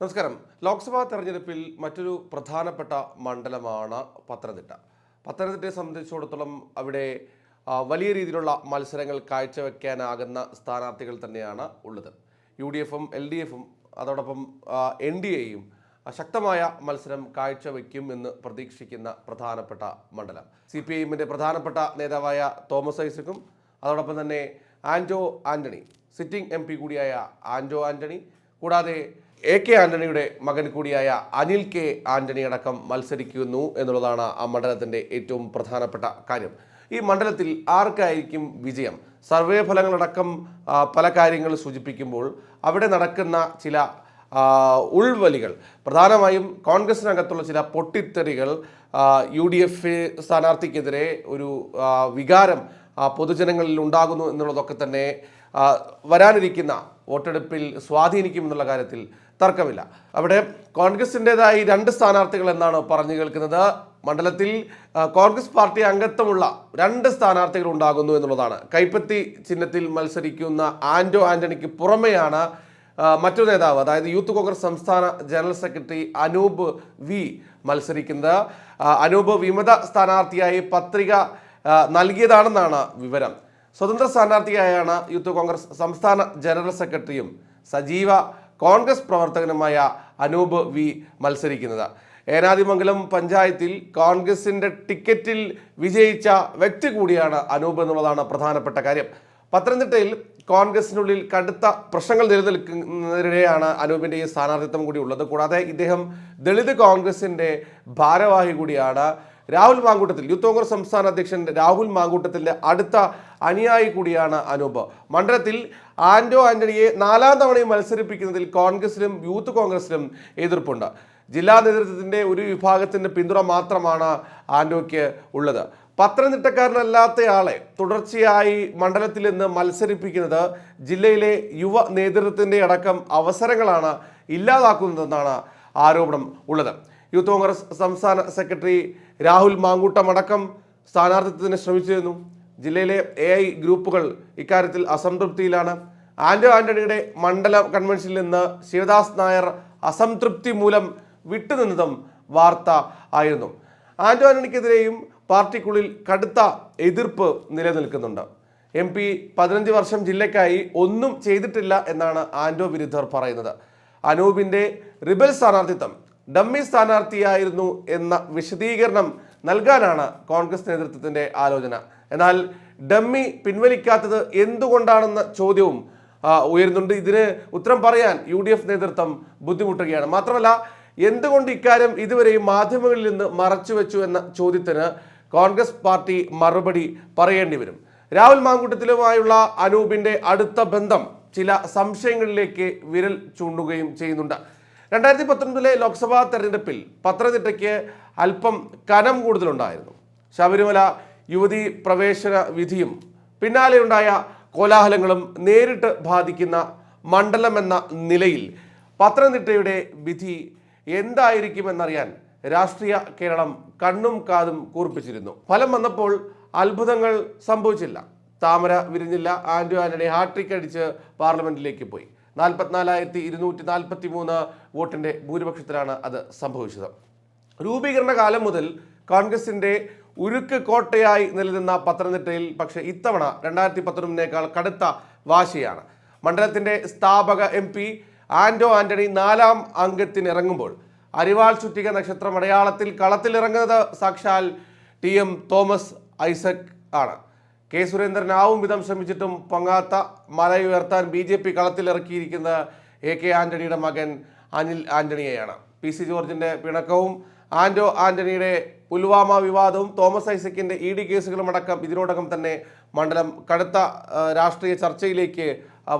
നമസ്കാരം. ലോക്സഭാ തെരഞ്ഞെടുപ്പിൽ മറ്റൊരു പ്രധാനപ്പെട്ട മണ്ഡലമാണ് പത്തനംതിട്ട. പത്തനംതിട്ടയെ സംബന്ധിച്ചിടത്തോളം അവിടെ വലിയ രീതിയിലുള്ള മത്സരങ്ങൾ കാഴ്ചവെക്കാനാകുന്ന സ്ഥാനാർത്ഥികൾ തന്നെയാണ് ഉള്ളത്. യു ഡി എഫും എൽ ഡി എഫും അതോടൊപ്പം എൻ ഡി എയും ശക്തമായ മത്സരം കാഴ്ചവെക്കും എന്ന് പ്രതീക്ഷിക്കുന്ന പ്രധാനപ്പെട്ട മണ്ഡലം. സി പി ഐഎമ്മിന്റെ പ്രധാനപ്പെട്ട നേതാവായ തോമസ് ഐസക്കും അതോടൊപ്പം തന്നെ Anto Antony sitting M P കൂടിയായ ആന്റോ ആന്റണി കൂടാതെ എ കെ ആന്റണിയുടെ മകൻ കൂടിയായ അനിൽ കെ ആന്റണി അടക്കം മത്സരിക്കുന്നു എന്നുള്ളതാണ് ആ മണ്ഡലത്തിന്റെ ഏറ്റവും പ്രധാനപ്പെട്ട കാര്യം. ഈ മണ്ഡലത്തിൽ ആർക്കായിരിക്കും വിജയം? സർവേ ഫലങ്ങളടക്കം പല കാര്യങ്ങൾ സൂചിപ്പിക്കുമ്പോൾ അവിടെ നടക്കുന്ന ചില ഉൾവലികൾ പ്രധാനമായും കോൺഗ്രസിനകത്തുള്ള ചില പൊട്ടിത്തെറികൾ യു ഡി എഫ് സ്ഥാനാർത്ഥിക്കെതിരെ ഒരു വികാരം പൊതുജനങ്ങളിൽ ഉണ്ടാകുന്നു എന്നുള്ളതൊക്കെ തന്നെ വരാനിരിക്കുന്ന വോട്ടെടുപ്പിൽ സ്വാധീനിക്കും എന്നുള്ള കാര്യത്തിൽ തർക്കമില്ല. അവിടെ കോൺഗ്രസിന്റെതായി രണ്ട് സ്ഥാനാർത്ഥികൾ എന്നാണ് പറഞ്ഞു കേൾക്കുന്നത്. മണ്ഡലത്തിൽ കോൺഗ്രസ് പാർട്ടി അംഗത്വമുള്ള രണ്ട് സ്ഥാനാർത്ഥികൾ ഉണ്ടാകുന്നു എന്നുള്ളതാണ്. കൈപ്പത്തി ചിഹ്നത്തിൽ മത്സരിക്കുന്ന ആന്റോ ആന്റണിക്ക് പുറമെയാണ് മറ്റൊരു നേതാവ് അതായത് യൂത്ത് കോൺഗ്രസ് സംസ്ഥാന ജനറൽ സെക്രട്ടറി അനൂപ് വി മത്സരിക്കുന്നത്. അനൂപ് വിമത സ്ഥാനാർത്ഥിയായി പത്രിക നൽകിയതാണെന്നാണ് വിവരം. സ്വതന്ത്ര സ്ഥാനാർത്ഥിയായാണ് യൂത്ത് കോൺഗ്രസ് സംസ്ഥാന ജനറൽ സെക്രട്ടറിയും സജീവ കോൺഗ്രസ് പ്രവർത്തകനുമായ അനൂപ് വി മത്സരിക്കുന്നത്. ഏനാദിമംഗലം പഞ്ചായത്തിൽ കോൺഗ്രസിന്റെ ടിക്കറ്റിൽ വിജയിച്ച വ്യക്തി കൂടിയാണ് അനൂപ് എന്നുള്ളതാണ് പ്രധാനപ്പെട്ട കാര്യം. പത്തനംതിട്ടയിൽ കോൺഗ്രസിനുള്ളിൽ കടുത്ത പ്രശ്നങ്ങൾ നിലനിൽക്കുന്നതിനിടെയാണ് അനൂപിന്റെ ഈ സ്ഥാനാർത്ഥിത്വം കൂടി ഉള്ളത്. കൂടാതെ ഇദ്ദേഹം ദളിത് കോൺഗ്രസിന്റെ ഭാരവാഹി കൂടിയാണ്. രാഹുൽ മാങ്കൂട്ടത്തിൽ യൂത്ത് കോൺഗ്രസ് സംസ്ഥാന അധ്യക്ഷൻ രാഹുൽ മാങ്കൂട്ടത്തിന്റെ അടുത്ത അനുയായി കൂടിയാണ് അനൂപ്. മണ്ഡലത്തിൽ ആന്റോ ആന്റണിയെ നാലാം തവണയും മത്സരിപ്പിക്കുന്നതിൽ കോൺഗ്രസിലും യൂത്ത് കോൺഗ്രസിലും എതിർപ്പുണ്ട്. ജില്ലാ നേതൃത്വത്തിന്റെ ഒരു വിഭാഗത്തിന്റെ പിന്തുണ മാത്രമാണ് ആന്റോയ്ക്ക് ഉള്ളത്. പത്തനംതിട്ടക്കാരനല്ലാത്തയാളെ തുടർച്ചയായി മണ്ഡലത്തിൽ നിന്ന് മത്സരിപ്പിക്കുന്നത് ജില്ലയിലെ യുവ നേതൃത്വത്തിന്റെ അടക്കം അവസരങ്ങളാണ് ഇല്ലാതാക്കുന്നതെന്നാണ് ആരോപണം ഉള്ളത്. യൂത്ത് കോൺഗ്രസ് സംസ്ഥാന സെക്രട്ടറി രാഹുൽ മാങ്കൂട്ടം അടക്കം സ്ഥാനാർത്ഥിത്വത്തിന് ശ്രമിച്ചിരുന്നു. ജില്ലയിലെ എ ഐ ഗ്രൂപ്പുകൾ ഇക്കാര്യത്തിൽ അസംതൃപ്തിയിലാണ്. ആന്റോ ആന്റണിയുടെ മണ്ഡല കൺവെൻഷനിൽ നിന്ന് ശിവദാസ് നായർ അസംതൃപ്തി മൂലം വിട്ടുനിന്നതും വാർത്ത ആയിരുന്നു. ആന്റോ ആന്റണിക്കെതിരെയും പാർട്ടിക്കുള്ളിൽ കടുത്ത എതിർപ്പ് നിലനിൽക്കുന്നുണ്ട്. എം പി പതിനഞ്ച് വർഷം ജില്ലയ്ക്കായി ഒന്നും ചെയ്തിട്ടില്ല എന്നാണ് ആന്റോ വിരുദ്ധർ പറയുന്നത്. അനൂപിന്റെ റിബൽ സ്ഥാനാർത്ഥിത്വം ഡമ്മി സ്ഥാനാർത്ഥിയായിരുന്നു എന്ന വിശദീകരണം നൽകാനാണ് കോൺഗ്രസ് നേതൃത്വത്തിന്റെ ആലോചന. എന്നാൽ ഡമ്മി പിൻവലിക്കാത്തത് എന്തുകൊണ്ടാണെന്ന ചോദ്യവും ഉയരുന്നുണ്ട്. ഇതിന് ഉത്തരം പറയാൻ യു ഡി എഫ് നേതൃത്വം ബുദ്ധിമുട്ടുകയാണ്. മാത്രമല്ല എന്തുകൊണ്ട് ഇക്കാര്യം ഇതുവരെയും മാധ്യമങ്ങളിൽ നിന്ന് മറച്ചുവെച്ചു എന്ന ചോദ്യത്തിന് കോൺഗ്രസ് പാർട്ടി മറുപടി പറയേണ്ടി വരും. രാഹുൽ മാങ്കൂട്ടത്തിലുമായുള്ള അനൂപിന്റെ അടുത്ത ബന്ധം ചില സംശയങ്ങളിലേക്ക് വിരൽ ചൂണ്ടുകയും ചെയ്യുന്നുണ്ട്. രണ്ടായിരത്തി പത്തൊൻപതിലെ ലോക്സഭാ തെരഞ്ഞെടുപ്പിൽ പത്തനംതിട്ടയ്ക്ക് അല്പം കനം കൂടുതലുണ്ടായിരുന്നു. ശബരിമല യുവതി പ്രവേശന വിധിയും പിന്നാലെയുണ്ടായ കോലാഹലങ്ങളും നേരിട്ട് ബാധിക്കുന്ന മണ്ഡലം എന്ന നിലയിൽ പത്തനംതിട്ടയുടെ വിധി എന്തായിരിക്കുമെന്നറിയാൻ രാഷ്ട്രീയ കേരളം കണ്ണും കാതും കൂർപ്പിച്ചിരുന്നു. ഫലം വന്നപ്പോൾ അത്ഭുതങ്ങൾ സംഭവിച്ചില്ല. താമര വിരിഞ്ഞില്ല. ആൻഡു ആന്റണി ഹാട്രിക് അടിച്ച് പാർലമെന്റിലേക്ക് പോയി. നാൽപ്പത്തിനാലായിരത്തി ഇരുന്നൂറ്റി നാൽപ്പത്തി മൂന്ന് വോട്ടിന്റെ ഭൂരിപക്ഷത്തിലാണ് അത് സംഭവിച്ചത്. രൂപീകരണ കാലം മുതൽ കോൺഗ്രസിന്റെ ഉരുക്ക് കോട്ടയായി നിലനിന്ന പത്തനംതിട്ടയിൽ പക്ഷേ ഇത്തവണ രണ്ടായിരത്തി പത്തൊൻപതിനേക്കാൾ കടുത്ത വാശിയാണ്. മണ്ഡലത്തിന്റെ സ്ഥാപക എം പി ആന്റോ ആന്റണി നാലാം അംഗത്തിനിറങ്ങുമ്പോൾ അരിവാൾ ചുറ്റിക നക്ഷത്രം മലയാളത്തിൽ കളത്തിലിറങ്ങുന്നത് സാക്ഷാൽ ടി എം തോമസ് ഐസക് ആണ്. കെ സുരേന്ദ്രനാവും വിധം ശ്രമിച്ചിട്ടും പൊങ്ങാത്ത മലയുയർത്താൻ ബി ജെ പി കളത്തിലിറക്കിയിരിക്കുന്ന എ കെ ആന്റണിയുടെ മകൻ അനിൽ ആന്റണിയെയാണ്. പി സി ജോർജിന്റെ പിണക്കവും ആന്റോ ആന്റണിയുടെ പുൽവാമ വിവാദവും തോമസ് ഐസക്കിന്റെ ഇ ഡി കേസുകളും അടക്കം ഇതിനോടകം തന്നെ മണ്ഡലം കടുത്ത രാഷ്ട്രീയ ചർച്ചയിലേക്ക്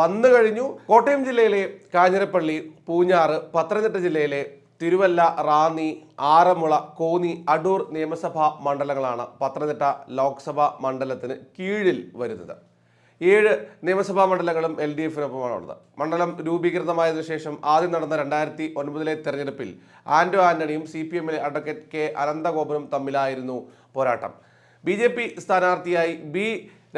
വന്നു കഴിഞ്ഞു. കോട്ടയം ജില്ലയിലെ കാഞ്ഞിരപ്പള്ളി പൂഞ്ഞാറ് പത്തനംതിട്ട ജില്ലയിലെ തിരുവല്ല റാന്നി ആറമുള കോന്നി അടൂർ നിയമസഭാ മണ്ഡലങ്ങളാണ് പത്തനംതിട്ട ലോക്സഭാ മണ്ഡലത്തിന് കീഴിൽ വരുന്നത്. ഏഴ് നിയമസഭാ മണ്ഡലങ്ങളും എൽ ഡി എഫിനൊപ്പമാണ് ഉള്ളത് മണ്ഡലം രൂപീകൃതമായതിനു ശേഷം ആദ്യം നടന്ന രണ്ടായിരത്തി ഒൻപതിലെ തെരഞ്ഞെടുപ്പിൽ ആൻഡോ ആന്റണിയും സി പി എമ്മിലെ അഡ്വക്കേറ്റ് കെ അനന്തഗോപനും തമ്മിലായിരുന്നു പോരാട്ടം. ബി ജെ പി സ്ഥാനാർത്ഥിയായി ബി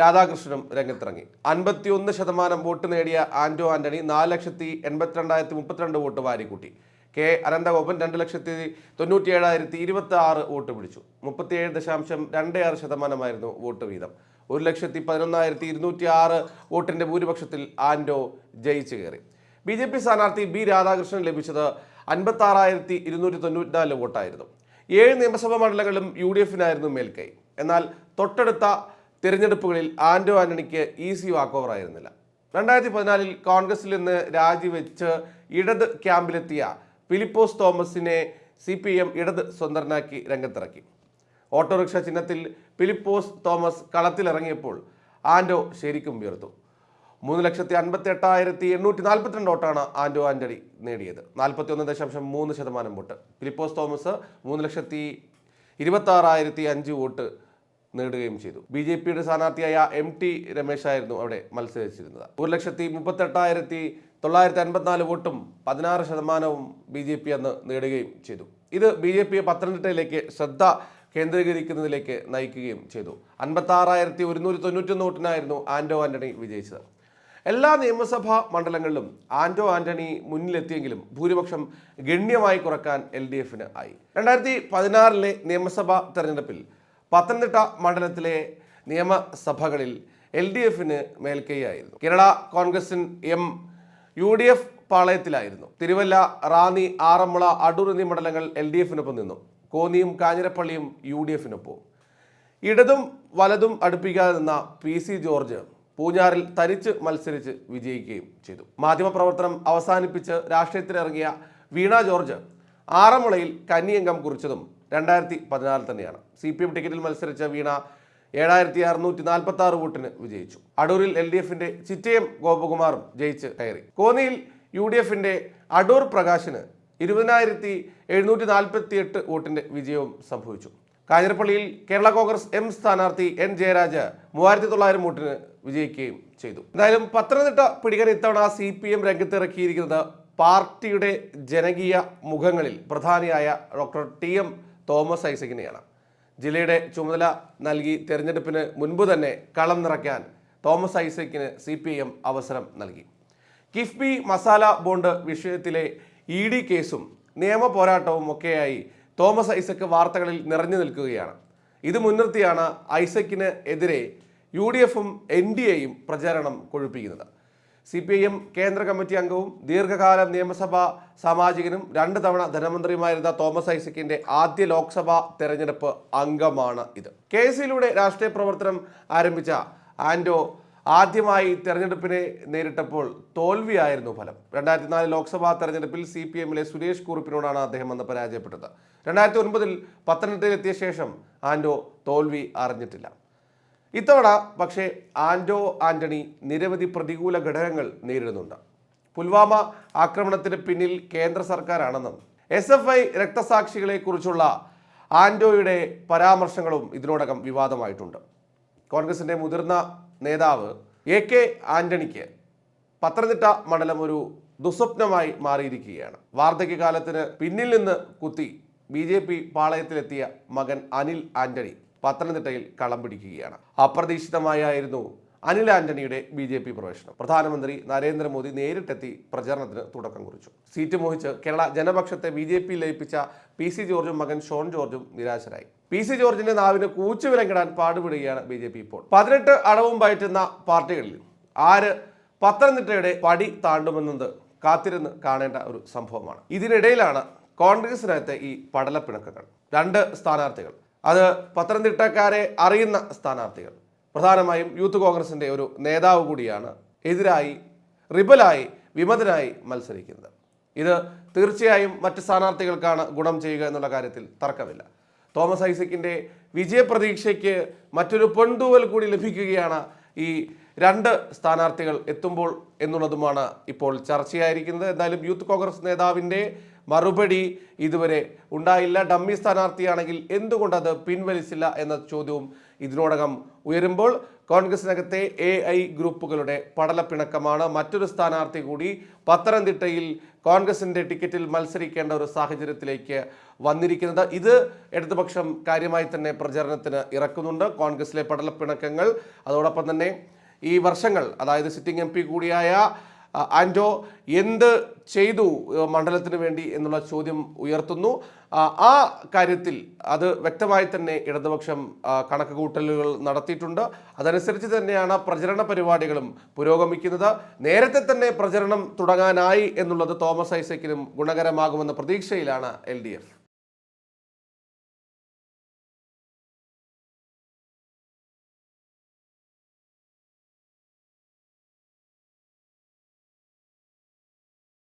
രാധാകൃഷ്ണനും രംഗത്തിറങ്ങി. അൻപത്തിയൊന്ന് ശതമാനം വോട്ട് നേടിയ ആൻഡോ ആന്റണി നാല് ലക്ഷത്തി എൺപത്തിരണ്ടായിരത്തി മുപ്പത്തിരണ്ട് വോട്ട് വാരിക്കൂട്ടി. കെ അനന്തഗോപൻ രണ്ട് ലക്ഷത്തി തൊണ്ണൂറ്റി ഏഴായിരത്തി ഇരുപത്തി ആറ് വോട്ട് പിടിച്ചു. മുപ്പത്തിയേഴ് ദശാംശം രണ്ട് ആറ് ശതമാനമായിരുന്നു വോട്ട് വീതം. ഒരു ലക്ഷത്തി പതിനൊന്നായിരത്തി ഇരുന്നൂറ്റി ആറ് വോട്ടിന്റെ ഭൂരിപക്ഷത്തിൽ ആൻഡോ ജയിച്ചു കയറി. ബി ജെ പി സ്ഥാനാർത്ഥി ബി രാധാകൃഷ്ണൻ ലഭിച്ചത് അൻപത്തി ആറായിരത്തി ഇരുന്നൂറ്റി തൊണ്ണൂറ്റിനാല് വോട്ടായിരുന്നു. ഏഴ് നിയമസഭാ മണ്ഡലങ്ങളിലും യു ഡി എഫിനായിരുന്നു മേൽക്കൈ. എന്നാൽ തൊട്ടടുത്ത തിരഞ്ഞെടുപ്പുകളിൽ ആൻഡോ ആന്റണിക്ക് ഈസി വാക്ക് ഓവർ ആയിരുന്നില്ല രണ്ടായിരത്തി പതിനാലിൽ കോൺഗ്രസിൽ നിന്ന് രാജിവെച്ച് ഇടത് ക്യാമ്പിലെത്തിയ ഫിലിപ്പോസ് തോമസിനെ സി പി എം ഇടത് സ്വന്തനാക്കി രംഗത്തിറക്കി. ഓട്ടോറിക്ഷ ചിഹ്നത്തിൽ ഫിലിപ്പോസ് തോമസ് കളത്തിലിറങ്ങിയപ്പോൾ ആൻഡോ ശരിക്കും ഉയർത്തു മൂന്ന് ലക്ഷത്തി അൻപത്തി എട്ടായിരത്തി എണ്ണൂറ്റി നാൽപ്പത്തിരണ്ട് വോട്ടാണ് ആൻഡോ ആന്റണി നേടിയത്. നാൽപ്പത്തി ഒന്ന് ദശാംശം മൂന്ന് ശതമാനം വോട്ട്. ഫിലിപ്പോസ് തോമസ് മൂന്ന് ലക്ഷത്തി ഇരുപത്താറായിരത്തി അഞ്ച് വോട്ട് നേടുകയും ചെയ്തു. ബി ജെ പിയുടെ സ്ഥാനാർത്ഥിയായ എം ടി രമേശായിരുന്നു അവിടെ മത്സരിച്ചിരുന്നത്. ഒരു ലക്ഷത്തി മുപ്പത്തെട്ടായിരത്തി തൊള്ളായിരത്തി അൻപത്തിനാല് വോട്ടും പതിനാറ് ശതമാനവും ബി ജെ പി അന്ന് നേടുകയും ചെയ്തു. ഇത് ബി ജെ പിയെ പത്തനംതിട്ടയിലേക്ക് ശ്രദ്ധ കേന്ദ്രീകരിക്കുന്നതിലേക്ക് നയിക്കുകയും ചെയ്തു. അൻപത്തി ആറായിരത്തി ഒരുന്നൂറ്റി തൊണ്ണൂറ്റൊന്ന് വോട്ടിനായിരുന്നു ആൻഡോ ആന്റണി വിജയിച്ചത്. എല്ലാ നിയമസഭാ മണ്ഡലങ്ങളിലും ആൻഡോ ആന്റണി മുന്നിലെത്തിയെങ്കിലും ഭൂരിപക്ഷം ഗണ്യമായി കുറയ്ക്കാൻ എൽ ഡി എഫിന് ആയി. രണ്ടായിരത്തി പതിനാറിലെ നിയമസഭാ തെരഞ്ഞെടുപ്പിൽ പത്തനംതിട്ട മണ്ഡലത്തിലെ നിയമസഭകളിൽ എൽ ഡി എഫിന് മേൽക്കൈയായിരുന്നു. കേരള കോൺഗ്രസിൻ എം യു ഡി എഫ് പാളയത്തിലായിരുന്നു. തിരുവല്ല റാന്നി ആറന്മുള അടൂർ എന്നീ മണ്ഡലങ്ങൾ എൽ ഡി എഫിനൊപ്പം നിന്നു. കോന്നിയും കാഞ്ഞിരപ്പള്ളിയും യു ഡി എഫിനൊപ്പം. ഇടതും വലതും അടുപ്പിക്കാതെ നിന്ന പി സി ജോർജ് പൂഞ്ഞാറിൽ തനിച്ച് മത്സരിച്ച് വിജയിക്കുകയും ചെയ്തു. മാധ്യമപ്രവർത്തനം അവസാനിപ്പിച്ച് രാഷ്ട്രീയത്തിലിറങ്ങിയ വീണ ജോർജ് ആറന്മുളയിൽ കന്നിയംഗം കുറിച്ചതും രണ്ടായിരത്തി പതിനാറിൽ തന്നെയാണ്. സി പി എം ടിക്കറ്റിൽ മത്സരിച്ച വീണ ഏഴായിരത്തി അറുന്നൂറ്റി നാൽപ്പത്തി ആറ് വോട്ടിന് വിജയിച്ചു. അടൂരിൽ എൽ ഡി എഫിന്റെ ചിറ്റയം ഗോപകുമാറും ജയിച്ച് കയറി. കോന്നിയിൽ യു ഡി എഫിന്റെ അടൂർ പ്രകാശിന് ഇരുപതിനായിരത്തി എഴുന്നൂറ്റി നാൽപ്പത്തി എട്ട് വോട്ടിന്റെ വിജയവും സംഭവിച്ചു. കാഞ്ഞിരപ്പള്ളിയിൽ കേരള കോൺഗ്രസ് എം സ്ഥാനാർത്ഥി എൻ ജയരാജ് മൂവായിരത്തി തൊള്ളായിരം വോട്ടിന് വിജയിക്കുകയും ചെയ്തു. എന്തായാലും പത്തനംതിട്ട പിടികൻ ഇത്തവണ സി പി എം രംഗത്തിറക്കിയിരിക്കുന്നത് പാർട്ടിയുടെ ജനകീയ മുഖങ്ങളിൽ പ്രധാനിയായ ഡോക്ടർ ടി എം തോമസ് ഐസക്കിനെയാണ്. ജില്ലയുടെ ചുമതല നൽകി തെരഞ്ഞെടുപ്പിന് മുൻപ് തന്നെ കളം നിറയ്ക്കാൻ തോമസ് ഐസക്കിന് സി പി എം അവസരം നൽകി. കിഫ്ബി മസാല ബോണ്ട് വിഷയത്തിലെ ഇ ഡി കേസും നിയമ പോരാട്ടവും ഒക്കെയായി തോമസ് ഐസക്ക് വാർത്തകളിൽ നിറഞ്ഞു നിൽക്കുകയാണ്. ഇത് മുൻനിർത്തിയാണ് ഐസക്കിന് എതിരെ യു ഡി എഫും എൻ ഡി എയും പ്രചാരണം കൊഴുപ്പിക്കുന്നത്. സി പി ഐ എം കേന്ദ്ര കമ്മിറ്റി അംഗവും ദീർഘകാലം നിയമസഭാ സാമാജികനും രണ്ട് തവണ ധനമന്ത്രിയുമായിരുന്ന തോമസ് ഐസക്കിന്റെ ആദ്യ ലോക്സഭാ തെരഞ്ഞെടുപ്പ് അംഗമാണ് ഇത്. കെ സിയിലൂടെ രാഷ്ട്രീയ പ്രവർത്തനം ആരംഭിച്ച ആൻഡോ ആദ്യമായി തെരഞ്ഞെടുപ്പിനെ നേരിട്ടപ്പോൾ തോൽവിയായിരുന്നു ഫലം. രണ്ടായിരത്തി നാല് ലോക്സഭാ തെരഞ്ഞെടുപ്പിൽ സി പി എമ്മിലെ സുരേഷ് കുറുപ്പിനോടാണ് അദ്ദേഹം അന്ന് പരാജയപ്പെട്ടത്. രണ്ടായിരത്തി ഒൻപതിൽ പത്തനംതിട്ടയിലെത്തിയ ശേഷം ആൻഡോ തോൽവി അറിഞ്ഞിട്ടില്ല. ഇത്തവണ പക്ഷേ ആന്റോ ആന്റണി നിരവധി പ്രതികൂല ഘടകങ്ങൾ നേരിടുന്നുണ്ട്. പുൽവാമ ആക്രമണത്തിന് പിന്നിൽ കേന്ദ്ര സർക്കാരാണെന്നും എസ് എഫ് ഐ രക്തസാക്ഷികളെ കുറിച്ചുള്ള ആന്റോയുടെ പരാമർശങ്ങളും ഇതിനോടകം വിവാദമായിട്ടുണ്ട്. കോൺഗ്രസിന്റെ മുതിർന്ന നേതാവ് എ കെ ആന്റണിക്ക് പത്തനംതിട്ട മണ്ഡലം ഒരു ദുസ്വപ്നമായി മാറിയിരിക്കുകയാണ്. വാർദ്ധക്യകാലത്തിന് പിന്നിൽ നിന്ന് കുത്തി ബി ജെ പി പാളയത്തിലെത്തിയ മകൻ അനിൽ ആന്റണി പത്തനംതിട്ടയിൽ കളം പിടിക്കുകയാണ്. അപ്രതീക്ഷിതമായായിരുന്നു അനിൽ ആന്റണിയുടെ ബി ജെ പി പ്രവേശനം. പ്രധാനമന്ത്രി നരേന്ദ്രമോദി നേരിട്ടെത്തി പ്രചരണത്തിന് തുടക്കം കുറിച്ചു. സീറ്റ് മോഹിച്ച് കേരള ജനപക്ഷത്തെ ബി ജെ പി ലയിപ്പിച്ച പി സി ജോർജും മകൻ ഷോൺ ജോർജും നിരാശരായി. പി സി ജോർജിന്റെ നാവിന് കൂച്ചുവിലങ്ങിടാൻ പാടുപെടുകയാണ് ബി ജെ പി ഇപ്പോൾ. പതിനെട്ട് അടവും പയറ്റുന്ന പാർട്ടികളിൽ ആര് പത്തനംതിട്ടയുടെ പടി താണ്ടുമെന്നത് കാത്തിരുന്ന് കാണേണ്ട ഒരു സംഭവമാണ്. ഇതിനിടയിലാണ് കോൺഗ്രസിനകത്തെ ഈ പടലപ്പിണക്കങ്ങൾ. രണ്ട് സ്ഥാനാർത്ഥികൾ അത് പത്തനംതിട്ടക്കാരെ അറിയുന്ന സ്ഥാനാർത്ഥികൾ. പ്രധാനമായും യൂത്ത് കോൺഗ്രസിന്റെ ഒരു നേതാവ് കൂടിയാണ് എതിരായി റിബലായി വിമതനായി മത്സരിക്കുന്നത്. ഇത് തീർച്ചയായും മറ്റ് സ്ഥാനാർത്ഥികൾക്കാണ് ഗുണം ചെയ്യുക എന്നുള്ള കാര്യത്തിൽ തർക്കമില്ല. തോമസ് ഐസക്കിന്റെ വിജയപ്രതീക്ഷയ്ക്ക് മറ്റൊരു പൊൻതൂവൽ കൂടി ലഭിക്കുകയാണ് ഈ രണ്ട് സ്ഥാനാർത്ഥികൾ എത്തുമ്പോൾ എന്നുള്ളതുമാണ് ഇപ്പോൾ ചർച്ചയായിരിക്കുന്നത്. എന്തായാലും യൂത്ത് കോൺഗ്രസ് നേതാവിന്റെ മറുപടി ഇതുവരെ ഉണ്ടായില്ല. ഡമ്മി സ്ഥാനാർത്ഥിയാണെങ്കിൽ എന്തുകൊണ്ട് അത് പിൻവലിച്ചില്ല എന്ന ചോദ്യവും ഇതിനോടകം ഉയരുമ്പോൾ കോൺഗ്രസിനകത്തെ എ ഐ ഗ്രൂപ്പുകളുടെ പടലപ്പിണക്കമാണ്. മറ്റൊരു സ്ഥാനാർത്ഥി കൂടി പത്തനംതിട്ടയിൽ കോൺഗ്രസിന്റെ ടിക്കറ്റിൽ മത്സരിക്കേണ്ട ഒരു സാഹചര്യത്തിലേക്ക് വന്നിരിക്കുന്നത്. ഇത് ഇടതുപക്ഷം കാര്യമായി തന്നെ പ്രചരണത്തിന് ഇറക്കുന്നുണ്ട്. കോൺഗ്രസിലെ പടലപ്പിണക്കങ്ങൾ. അതോടൊപ്പം തന്നെ ഈ വർഷങ്ങൾ അതായത് സിറ്റിംഗ് എം കൂടിയായ ആൻഡോ എന്ത് ചെയ്തു മണ്ഡലത്തിന് വേണ്ടി എന്നുള്ള ചോദ്യം ഉയർത്തുന്നു. ആ, കാര്യത്തിൽ അത് വ്യക്തമായി തന്നെ ഇടതുപക്ഷം കണക്ക് കൂട്ടലുകൾ നടത്തിയിട്ടുണ്ട്. അതനുസരിച്ച് തന്നെയാണ് പ്രചരണ പരിപാടികളും പുരോഗമിക്കുന്നത്. നേരത്തെ തന്നെ പ്രചരണം തുടങ്ങാനായി എന്നുള്ളത് തോമസ് ഐസക്കിനും ഗുണകരമാകുമെന്ന പ്രതീക്ഷയിലാണ് എൽ